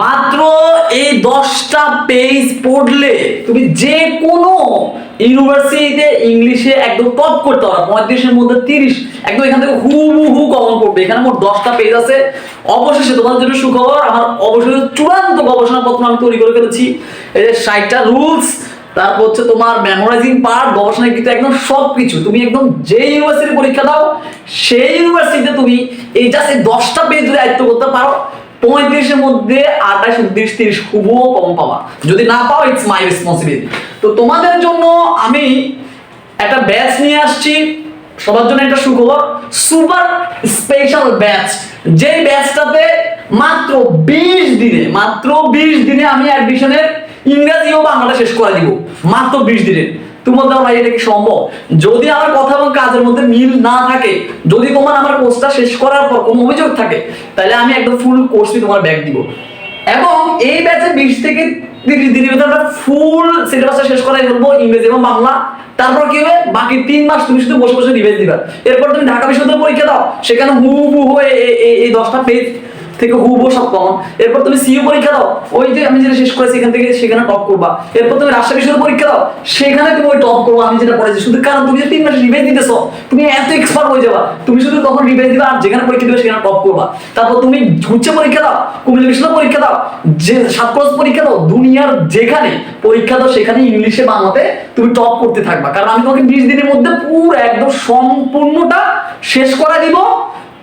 মাত্র এই দশটা পেজ পড়লে তুমি যে কোনো ইউনিভার্সিটিতে ইংলিশে একদম টপ করতে পারো। পঁয়ত্রিশের মধ্যে তিরিশ, একদম এখান থেকে হু হু হু কমন পড়বে। এখানে মোট দশটা পেজ আছে। অবশেষে তোমাদের জন্য সুখবর, আমার অবশেষে চূড়ান্ত গবেষণাপত্র আমি তৈরি করে ফেলেছি। এই যে ষাটটা রুলস তারপর হচ্ছে তোমার মেমোরাইজিং পার্ট গবেষণা কিন্তু একদম সব কিছু তুমি একদম যে ইউনিভার্সিটি পরীক্ষা দাও, সেই ইউনিভার্সিটিতে তুমি এই জাস্ট এই দশটা পেজ যদি আয়ত্ত করতে পারো পঁয়ত্রিশের মধ্যে আঠাশ, উনত্রিশ, তিরিশ খুবও কম পাওয়া যদি না পাও ইটস মাই রেসপন্সিবিলিটি তো তোমাদের জন্য আমি একটা ব্যাচ নিয়ে আসছি। সবার জন্য একটা সুখবর। সুপার স্পেশাল ব্যাচ যে ব্যাচটাতে মাত্র বিশ দিনে, মাত্র বিশ দিনে আমি অ্যাডমিশনের ইংরেজি ও বাংলাটা শেষ করে দিব। মাত্র বিশ দিনে তোমার দ্বারা ভাই, এটা কি সম্ভব? যদি আমার কথা এবং কাজের মধ্যে মিল না থাকে, যদি তোমার আমার কোর্সটা শেষ করার পর কোনো অভিযোগ থাকে, তাহলে আমি একদম ফুল কোর্সই তোমার ব্যাক দিব। এবং এই ব্যাচে বিশ থেকে তিরিশ দিনের ভিতরে আমরা ফুল সিলেবাসটা শেষ করাই ফেলব ইংরেজি এবং বাংলা। তারপর কি হবে? বাকি তিন মাস তুমি শুধু বসে বসে রিভাইজ দিবা। এরপর তুমি ঢাকা বিশ্ববিদ্যালয় পরীক্ষা দাও। সেখানে হু হু হয়ে এই দশটা পেজ থেকে হুবো সব কমন এরপর তুমি সিইও পরীক্ষা দাও। ওই যে আমি যেটা শেষ করেছি এখান থেকে সেখানে টপ করবা। এরপর তুমি রাজশাহী বিশ্ববিদ্যালয় পরীক্ষা দাও। সেখানে তুমি ওই টপ করব, আমি যেটা পড়েছি। শুধু কারণ তুমি যে তিন মাস রিভাইজ দিতেছো, তুমি এত এক্সপার্ট হয়ে যাবা। তুমি শুধু তখন রিভাইজ দিবা আর যেখানে পরীক্ষা দিবে সেখানে টপ করবা। তারপর তুমি উচ্চ পরীক্ষা দাও, কুমিল্লা বিশ্ববিদ্যালয় পরীক্ষা দাও, যে সাত ক্লাস পরীক্ষা দাও, দুনিয়ার যেখানে পরীক্ষা দাও, সেখানে ইংলিশে বাংলাতে তুমি টপ করতে থাকবা। কারণ আমি তোমাকে বিশ দিনের মধ্যে পুরো একদম সম্পূর্ণটা শেষ করা দিব।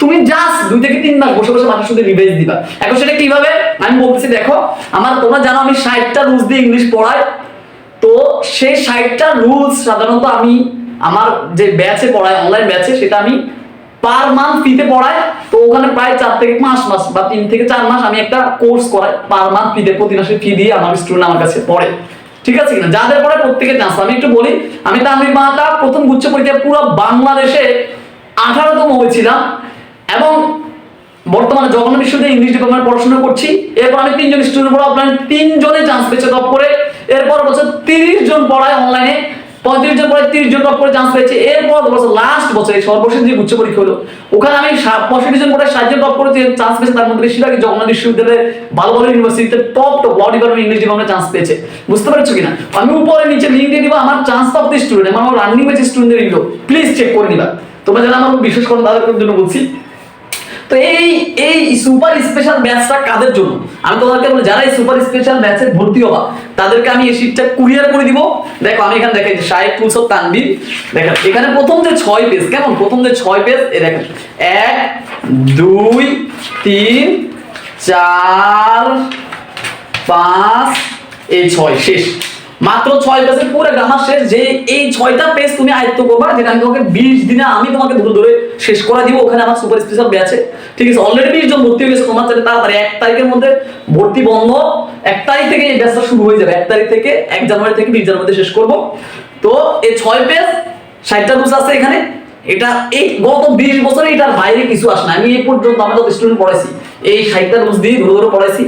তুমি জাস্ট দুই থেকে তিন মাস বসে বসে মানুষের সাথে রিভাইজ দিবা। এখন সেটা কীভাবে? আমি বলতেছি, দেখো, আমার তোমরা জানো আমি ষাটটা রুলস দিয়ে ইংলিশ পড়াই। তো সেই ষাটটা রুলস সাধারণত আমি আমার যে ব্যাচে পড়াই অনলাইন ব্যাচে সেটা আমি পার মান্থ ফিতে পড়াই। তো ওখানে প্রায় চার থেকে পাঁচ মাস বা তিন থেকে চার মাস আমি একটা কোর্স করাই পার মান্থ ফিতে প্রতি মাসে ফি দিয়ে আমার স্টুডেন্ট আমার কাছে পড়ে। ঠিক আছে কিনা? যাদের পরে প্রত্যেকের চান্স আমি একটু বলি, আমি তামিল মাতা প্রথম গুচ্ছ পরীক্ষায় পুরো বাংলাদেশে আঠারোতম হয়েছিলাম। এবং বর্তমানে জগন্নাথ বিশ্ববিদ্যালয়ে ইংলিশ ডিপার্টমেন্ট পড়াশোনা করছি। এরপর আমি তিনজন স্টুডেন্ট পড়া অফলাইন তিনজনে চান্স পেয়েছে টপ করে। এরপর বছর তিরিশ জন পড়ায় অনলাইনে পঁয়ত্রিশ জন পড়ায় তিরিশ জন টপ করে চান্স পেয়েছে। এরপর বছর লাস্ট বছর এই সর্বশেষ যে উচ্চ পরীক্ষা হলো, ওখানে আমি পঁয়ষট্টি জন পড়ায় ষাট জন টপ করে চান্স পেয়েছে। তার মধ্যে বেশিরভাগই জগন্নাথ বিশ্ববিদ্যালয়ে ভালো ভালো ইউনিভার্সিটিতে top top world department English ডিপার্টমেন্টে চান্স পেয়েছে। বুঝতে পারছ কিনা? আমি উপরে নিচে লিঙ্ক দিয়ে দিব, আমার চান্স প্রাপ্ত স্টুডেন্ট আমার রানিং ব্যাচ স্টুডেন্টদের এগুলো। প্লিজ চেক করে নিবা। তোমরা যারা আমার বিশেষ করে, তাদের জন্য বলছি তো এই এই সুপার স্পেশাল ব্যাচটা কাদের জন্য? আমি তোমাদেরকে বলি, যারা এই সুপার স্পেশাল ব্যাচে ভর্তি হবা, তাদেরকে আমি এই শীটটা কুরিয়ার করে দিব। দেখো, আমি এখানে দেখাই টুলস অফ তানবির দেখেন, এখানে প্রথম যে ছয় পেজ কেমন? প্রথম যে ছয় পেজ এ দেখেন, এক, দুই, তিন, চার, পাঁচ, এই ছয়, শেষ। মাত্র ছয় পেজের পুরো গ্রামার শেষ, যে এই ছয়টা পেজ তুমি আয়ত্ত করবা, যেটা আমি তোমাকে বিশ দিনে আমি তোমাকে ধরে ধরে শেষ করা দিব, ওখানে আমার সুপার স্পেশাল ব্যাচে ঠিক আছে অলরেডি বিশ জন ভর্তি হয়ে গেছে, তোমার সাথে তাড়াতাড়ি এক তারিখের মধ্যে ভর্তি বন্ধ, এক তারিখ থেকে এই ব্যাচটা শুরু হয়ে যাবে, এক তারিখ থেকে এক জানুয়ারি থেকে বিশ জানুয়ারিতে শেষ করব। তো এই ছয় পেজ ষাটটা রুলস আছে এখানে। এটা এই গত বিশ বছরে এটার বাইরে কিছু আসে না। আমি এই পর্যন্ত আমি যত স্টুডেন্ট পড়াইছি এই ষাটটা রুলস দিয়ে ধরে ধরে পড়াইছি।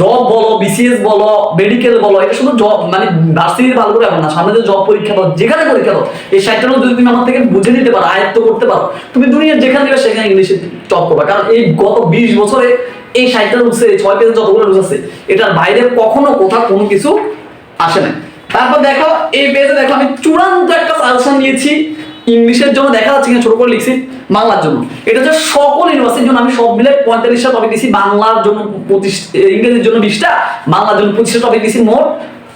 জব বলো বিসিএস বলো মেডিকেল বলো, এটা শুধু জব মানে ভার্সিটির ভালো করে এমন না। সামনে যে জব পরীক্ষা দাও, যেখানে পরীক্ষা দাও, এই ষাটটা রুলস যদি তুমি আমার থেকে বুঝে নিতে পারো, আয়ত্ত করতে পারো, তুমি দুনিয়ার যেখানে যাবে সেখানে ইংলিশে টপ করবা। কারণ এই গত বিশ বছরে এই ষাটটা রুলসে ছয় পেজে যতগুলো রুলস আছে, এটার বাইরে কখনো কোথাও কোনো কিছু আসে না তারপর দেখো, এই পেজে দেখো, আমি চূড়ান্ত একটা সাজেশন নিয়েছি। ইংলিশের জন্য দেখা যাচ্ছে ছোট করে লিখছি, বাংলার জন্য। এটা হচ্ছে সকল ইউনিভার্সিটির জন্য আমি সব মিলে পঁয়তাল্লিশটা টপিক দিছি, বাংলার জন্য ইংরেজির জন্য বিশটা, বাংলার জন্য পঁচিশটা টপিক দিছি, মোট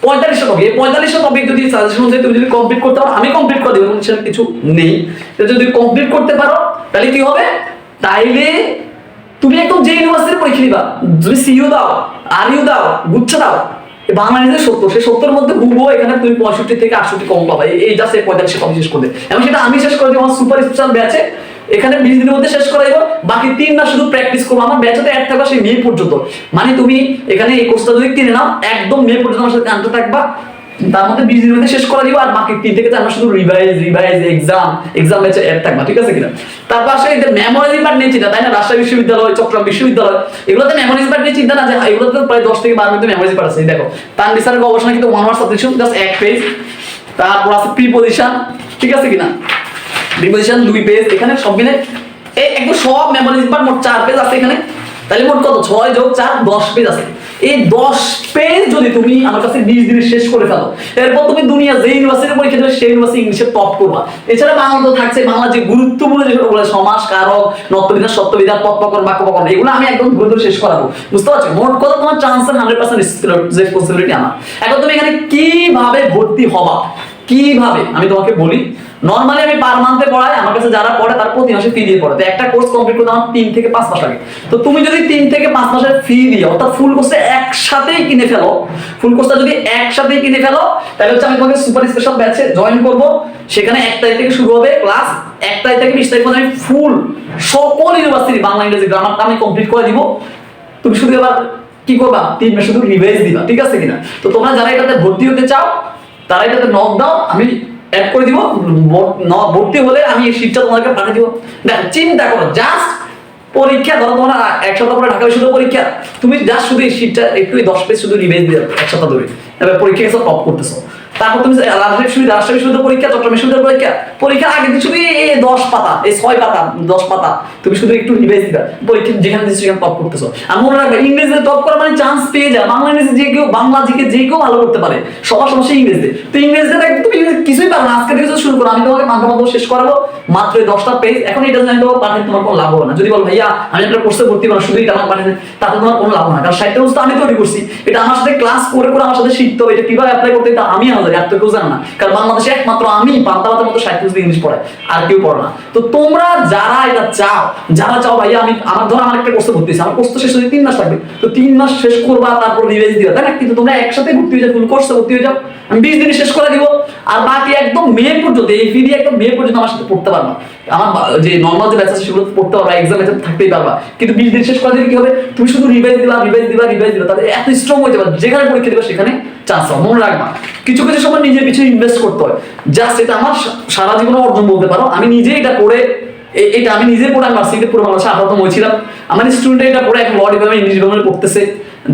পঁয়তাল্লিশটা টপিক এই পঁয়তাল্লিশটা টপিক যদি সাজেশন অনুযায়ী তুমি যদি কমপ্লিট করতে পারো, আমি কমপ্লিট করে দেবো সেটা কিছু নেই। যদি কমপ্লিট করতে পারো, তাহলে কি হবে? তাইলে তুমি একদম যে ইউনিভার্সিটির পরীক্ষা দিবা, তুমি সিইউ দাও আরইউ দাও, গুচ্ছ দাও এই সত্য সেই সত্তর মধ্যে হুবো এখানে তুমি পঁয়ষট্টি থেকে আটষট্টি কম পাবা। এই- যা সে পঁয়তাল্লিশ কম শেষ করবে। এবং সেটা আমি শেষ করে দিব, আমার সুপার স্পেশাল ব্যাচে এখানে বিশ দিনের মধ্যে শেষ করাইব, বাকি তিন মাস শুধু প্র্যাকটিস করব। আমার ব্যাচে তো এক থাকবা সেই মে পর্যন্ত। মানে তুমি এখানে এই কোর্সটা যদি কিনে নাও, একদম মে পর্যন্ত আমার সাথে কানতে থাকবা। তার মধ্যে বিশ শেষ করে দিব আর বাকি তিন থেকে চার শুধু রিভাইজ রিভাইজ এক্সাম এক্সাম থাকবা, ঠিক আছে কিনা? মেমোরাইজিং পার্ট নিয়ে চিন্তা, তাই না? রাজশাহী বিশ্ববিদ্যালয়, চট্টগ্রাম বিশ্ববিদ্যালয়, এগুলোতে পার্ট নিয়ে চিন্তা না, যে এগুলোতে প্রায় দশ থেকে বারো মিনিট পার্ট আছে। দেখো তার গবেষণা কিন্তু ওয়ান সাবজেকশন জাস্ট এক পেজ তারপর আছে প্রিপোজিশন ঠিক আছে কিনা? প্রিপোজিশন দুই পেজ এখানে সব মিলে এই একদম সব মেমোরাইজিং পার্ট মোট চার পেজ আছে এখানে। তাহলে মোট কত? ছয় যোগ চার, দশ পেজ আছে। এই দশ পেজ যদি তুমি আমার কাছে বিশ দিনে শেষ করে ফেলো, এরপর তুমি দুনিয়া যে ইউনিভার্সিটি পরীক্ষা দেবে, সেই ইউনিভার্সিটি ইংলিশে টপ করবা। এছাড়া বাংলা তো থাকছে বাংলা যে গুরুত্বপূর্ণ সমাজ, কারক নত্যবিধান সত্যবিধান পথপকরণ বাক্যপকরণ এগুলো আমি একদম ধরে ধরে শেষ করাবো। বুঝতে পারছ? মোট কথা তোমার চান্সের হান্ড্রেড পার্সেন্ট রেসপন্সিবিলিটি আমার। এখন তুমি এখানে কীভাবে ভর্তি হবা? কীভাবে? আমি তোমাকে বলি নর্মালি আমি পার মান্থে পড়াই, আমার কাছে যারা পড়ে তার প্রতি মাসে ফি দিয়ে পড়ে। একটা কোর্স কমপ্লিট করতে আমার তিন থেকে পাঁচ মাস লাগে। তো তুমি যদি তিন থেকে পাঁচ মাসের ফি দিয়ে, অর্থাৎ ফুল কোর্সে একসাথেই কিনে ফেলো ফুল কোর্সটা যদি একসাথেই কিনে ফেলো, তাহলে হচ্ছে আমি তোমাকে সুপার স্পেশাল ব্যাচে জয়েন করব। সেখানে এক তারিখ থেকে শুরু হবে ক্লাস এক তারিখ থেকে বিশ তারিখ পর্যন্ত আমি ফুল সকল ইউনিভার্সিটি বাংলা, ইংরেজি গ্রামারটা আমি কমপ্লিট করে দিব। তুমি শুধু এবার কি করবা? তিন মাস শুধু রিভাইজ দিবা, ঠিক আছে কিনা? তো তোমরা যারা এটাতে ভর্তি হতে চাও, তারা এটাতে নক দাও আমি অ্যাড করে দিব। ভর্তি হলে আমি এই সিটটা তোমাকে পাঠিয়ে দিব। দেখো, চিন্তা করো জাস্ট পরীক্ষা, ধরো তোমার এক সপ্তাহ পরে ঢাকা শুধু পরীক্ষা, তুমি জাস্ট শুধু এই সিটটা একটু দশ পেজ শুধু রিভাইজ দিয়ে এক সপ্তাহ ধরে। এবার পরীক্ষা গেছো টপ করতেছো। তারপর তুমি বিশ্ববিদ্যালয় বিশ্ববিদ্যালয় পরীক্ষা, চট্টগ্রাম বিশ্ববিদ্যালয় পরীক্ষা পরীক্ষা আগে দিন শুধু এই দশ পাতা, এই ছয় পাতা দশ পাতা, তুমি শুধু একটু রিভাইজ দিবা, পরীক্ষা যেখানে দিচ্ছ সেখানে টপ করতেছো। আর মনে রাখবে, ইংরেজিতে টপ করা মানে চান্স পেয়ে যায় বাংলা ইংরেজি যে কেউ, বাংলা জিকে যে কেউ ভালো করতে পারে, সবার সমস্যা ইংরেজিতে তো ইংরেজিতে তুমি কিছুই পারো আজকে থেকে শুরু করো, আমি তোমাকে মাথা শেষ করাবো, মাত্র দশটা পেজ এখন এটা জানি পাঠাতে তোমার কোনো লাভ হবে না। যদি বল, ভাইয়া, আমি একটা কোর্সে ভর্তি করো শুধু এটা আমাকে পাঠাতে তাতে তোমার কোনো লাভ হবে না। কারণ সাহিত্য বস্তু আমি তৈরি করছি, এটা আমার সাথে ক্লাস করে করে আমার সাথে শিখতে হবে, এটা কীভাবে অ্যাপ্লাই করতে তা আমি আর তো কেউ জানো না। কারণ বাংলাদেশে একমাত্র আমি মতো ইংলিশ আর কেউ না। তো তোমরা যারা এটা চাও, যারা চাও ভাইয়া, আমি, আমার ধরো আমার একটা কোর্সে ভর্তি আমার কোর্স শেষ হতে তিন মাস লাগবে। তো তিন মাস শেষ করবা, তারপর রিভাইজ তাই না? কিন্তু তোমরা একসাথে ভর্তি হয়ে যাও ফুল কোর্সে ভর্তি হয়ে যাও। আমি বিশ দিনে শেষ করে দিব। আর বাকি একদম মে পর্যন্ত, এই ফি একদম মে পর্যন্ত আমার সাথে পড়তে পারবা। আমার যে নর্মাল যে ব্যাচ আছে সেগুলো পড়তে পারবা এক্সাম এক্সাম থাকতেই পারবা। কিন্তু বিশ দিন শেষ করে দিলে কি হবে? তুমি শুধু রিভাইজ দিবা রিভাইজ দিবা রিভাইজ দিবা, তাহলে এত স্ট্রং হয়ে যাবে। যেখানে পরীক্ষা দিবা সেখানে চান্স হবে মনে রাখবা। কিছু কিছু সময় নিজের পিছনে ইনভেস্ট করতে হয়। জাস্ট এটা আমার সারা জীবনে অর্জন বলতে পারো। আমি নিজে এটা করে এটা আমি নিজে পড়ে, আমি ভার্সিটিতে পুরো বাংলাদেশে আঠারোতম হয়েছিলাম আমার স্টুডেন্ট এটা পড়ে, এখন ল ডিপার্টমেন্ট ইংলিশ ডিপার্টমেন্ট পড়তেছে।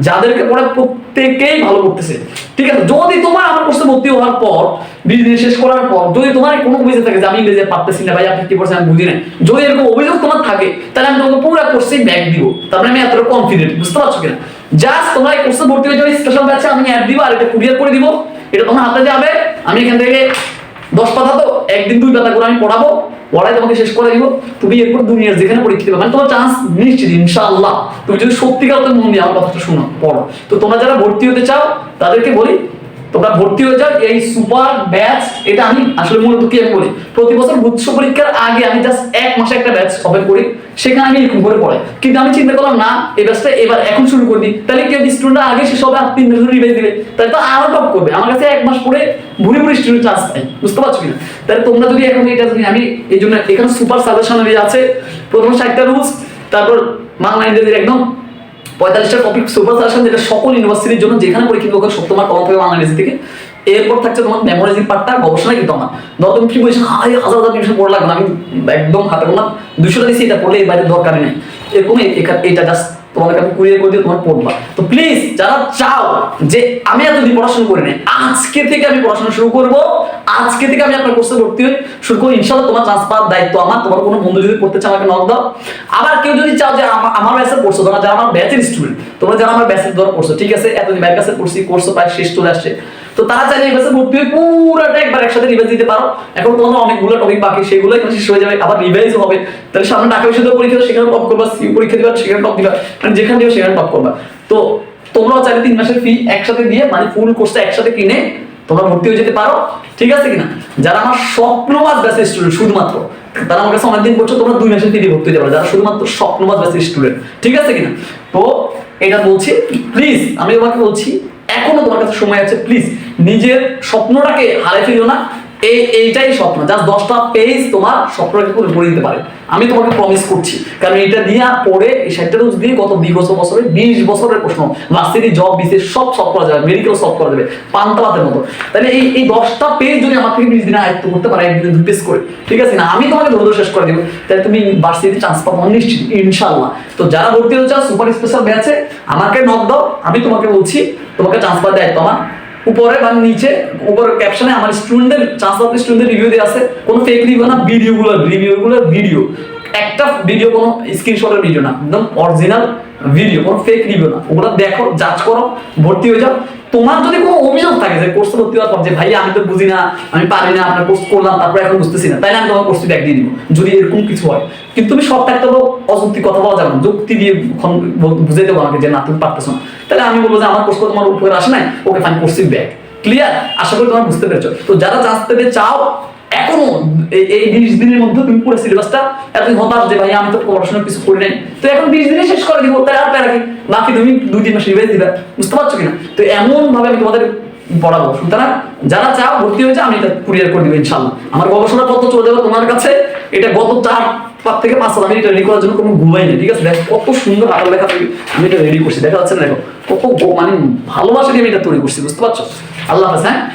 যাদেরকে পড়ে প্রত্যেকেই ভালো করতেছে ঠিক আছে, যদি তোমার আমার কোর্সে ভর্তি হওয়ার পর বিজনেস শেষ করার পর, যদি তোমার কোনো অভিযোগ থাকে যে আমি ইংরেজি পারতেছি না, ভাই, আপনি কি করছেন আমি বুঝি না যদি এরকম অভিযোগ তোমার থাকে, তাহলে আমি তোমাকে পুরো কোর্সেই ব্যাক দিব। তারপরে আমি এতটা কনফিডেন্ট বুঝতে পারছ কিনা? জাস্ট তোমরা এই কোর্সে ভর্তি হয়ে যাবে স্পেশাল ব্যাচে আমি অ্যাড দিব আর এটা কুরিয়ার করে দিব। এটা তোমার হাতে যাবে, আমি এখান থেকে দশ পাতা তো, একদিন দুই পাতা করে আমি পড়াবো। পড়াই তোমাকে শেষ করে দিব, তুমি এরপর দুনিয়ার যেখানে পরীক্ষিত মানে তোমার চান্স নিশ্চিত, ইনশাআল্লাহ। তুমি যদি সত্যিকার মন দিয়ে আমার কথাটা শোনো, পড়ো। তো তোমরা যারা ভর্তি হতে চাও, তাদেরকে বলি তোমরা ভর্তি হয়ে যাও, এই সুপার ব্যাচ, এটা আমি আসলে মূলত কি বলি প্রতি বছর গুচ্ছ পরীক্ষার আগে আমি জাস্ট এক মাসে একটা ব্যাচ ওপেন করি, সেখানে আমি এরকম করে পড়াই। কিন্তু আমি চিন্তা করলাম, না, এই ব্যাচটা এবার এখন শুরু করে দিই তাহলে কেউ স্টুডেন্ট আগে হবে আর তিন বছর রিভাইজ দিবে, তাহলে তো আরও টপ করবে। আমার কাছে এক মাস পরে ভুরি ভুরি স্টুডেন্ট চান্স পাই বুঝতে পারছ কিনা? তাহলে তোমরা যদি এখন এটা যদি আমি এই জন্য এখানে সুপার সাজেশন আছে, প্রথম ষাটটা রুলস তারপর বাংলা ইংরেজির একদম পঁয়তাল্লিশটা টপিক সুপার সাজেশন যেটা সকল ইউনিভার্সিটির জন্য যেখানে পরীক্ষিত হোক সত্তর মার্ক কমন থাকবে বাংলা থেকে। এরপর থাকছে তোমার মেমোরাইজিং পার্টটা গবেষণা কিন্তু আমার। ধরো তুমি হাই হাজার হাজার টিউশন পড়া লাগবে আমি একদম হাতে গোনা দুশোটা দিচ্ছি এটা পড়লে এর বাইরে দরকারই নেই। এরকম এটা জাস্ট তোমাদেরকে আমি কুরিয়ার করে দিয়ে তোমার পড়বা। তো প্লিজ যারা চাও যে আমি এতদিন পড়াশোনা করি নাই আজকে থেকে আমি পড়াশোনা শুরু করব। আজকে থেকে আমি আপনার কোর্সে ভর্তি হই। শুরু করি ইনশাল্লাহ তোমার চান্স পাওয়ার দায়িত্ব আমার। তোমার কোনো বন্ধু যদি পড়তে চাও আমাকে নক দাও। আবার কেউ যদি চাও যে আমার আমার ব্যাচে পড়ছো, তোমরা যারা আমার ব্যাচের স্টুডেন্ট তোমরা যারা আমার ব্যাচের ধরো পড়ছো, ঠিক আছে? এতদিন ব্যাচ কাছে পড়ছি কোর্স প্রায় শেষ চলে আসছে। তো তারা চাইলে এই ব্যাচে ভর্তি হয়ে পুরোটা একবার একসাথে রিভাইজ দিতে পারো। এখন তোমাদের অনেকগুলো টপিক বাকি সেগুলো এখানে শেষ হয়ে যাবে, আবার রিভাইজ হবে। তাহলে সামনে ঢাকা বিশ্ববিদ্যালয় পরীক্ষা সেখানে টপ করবা সিউ পরীক্ষা দিবা, সেখানে টপ দিবা মানে যেখানে দিবে সেখানে টপ করবা। তো তোমরাও চাইলে তিন মাসের ফি একসাথে দিয়ে মানে ফুল কোর্সটা একসাথে কিনে তোমরা ভর্তি হয়ে যেতে পারো, ঠিক আছে কিনা? যারা আমার স্বপ্নবাদ ব্যাচের স্টুডেন্ট শুধুমাত্র, তারা আমার কাছে অনেকদিন করছ তোমরা দুই মাসের ফি ভর্তি হতে পারো, যারা শুধুমাত্র স্বপ্নবাদ ব্যাচের স্টুডেন্ট ঠিক আছে কিনা? তো এটা বলছি প্লিজ আমি তোমাকে বলছি, এখনও তোমার কাছে সময় আছে প্লিজ নিজের স্বপ্নটাকে হারে ফেলো না এই, এইটাই স্বপ্ন। জাস্ট দশটা পেজ তোমার স্বপ্নটাকে পুরো করে দিতে পারে। আমি তোমাকে প্রমিস করছি। কারণ এটা দিয়ে পড়ে এই ষাটটা রোজ দিয়ে গত বিগত বছরে বিশ বছরের প্রশ্ন। ভার্সিটি জব বিসে সব সলভ করা যাবে। মেডিকেল সলভ করা যাবে। পান্তাবাতের মতো। তাহলে এই এই দশটা পেজ যদি আমার থেকে বিশ দিনে আয়ত্ত করতে পারে, একদিনে দুই পেজ করে, ঠিক আছে না? আমি তোমাকে ধরে শেষ করে দেবো। তাহলে তুমি ভার্সিটি চান্স পাবো নিশ্চিত ইনশাল্লাহ তো যারা ভর্তি হতে চাও সুপার স্পেশাল ব্যাচে আমাকে নক দাও। আমি তোমাকে বলছি, তোমাকে চান্স পাওয়ার দায়িত্ব আমার। উপরে বা নিচে, উপরে ক্যাপশনে আমার স্টুডেন্টদের চান্স অফ স্টুডেন্টদের রিভিউ দিয়ে আছে। কোনো ফেক রিভিউ না ভিডিওগুলো রিভিউগুলো ভিডিও একটা ভিডিও কোনো স্ক্রিনশটের ভিডিও না, একদম অরিজিনাল ভিডিও কোনো ফেক রিভিউ না। ওগুলো দেখো যাচ করো, ভর্তি হয়ে যাও। তোমার যদি কোনো অভিযোগ থাকে যে কোর্স ভর্তি হওয়ার যে ভাই আমি তো বুঝি না, আমি পারি না, আপনার কোর্স করলাম, তারপরে এখন বুঝতেছি না, তাইলে আমি তোমার কোর্সটি ব্যাক দিয়ে দিব। যদি এরকম কিছু হয়, কিন্তু তুমি সব থাকতে হলো অযুক্তি কথা বলা যাবে যুক্তি দিয়ে বুঝে দেবো আমাকে যে, না, তুমি পারতেছো না। তাহলে আমি বলব যে, আমার কোর্স করে তোমার উপরে আসে নাই, ওকে ফাইন কোর্সি ব্যাক ক্লিয়ার আশা করি তোমার বুঝতে পেরেছ। তো যারা চান্স চাও এখনও এই- বিশ দিনের মধ্যে তুমি পুরো সিলেবাসটা এতদিন হতাশ যে ভাই আমি তো কিছু করি নাই। তো এখন বিশ দিনে শেষ করে তাই আর প্যারা কি? বাকি তুমি দুই, তিন মাস রিভাইজ দিবা। বুঝতে পারছ কিনা? তো এমন ভাবে আমি তোমাদের পড়াবো। সুতরাং যারা চাও, ভর্তি হয়েছে, আমি এটা কুরিয়ার করে ইনশাল্লাহ আমার গবেষণা পত্র চলে যাবে তোমার কাছে। এটা গত চার, পাঁচ থেকে পাঁচ সাল আমি এটা রেডি করার জন্য কোনো ঘুমাই নেই, ঠিক আছে? কত সুন্দর লেখা থাকে। আমি এটা রেডি করছি, দেখা যাচ্ছে না, দেখো। কত মানে ভালোবাসা দিয়ে আমি এটা তৈরি করছি, বুঝতে পারছ? আল্লাহ হাফেজ হ্যাঁ?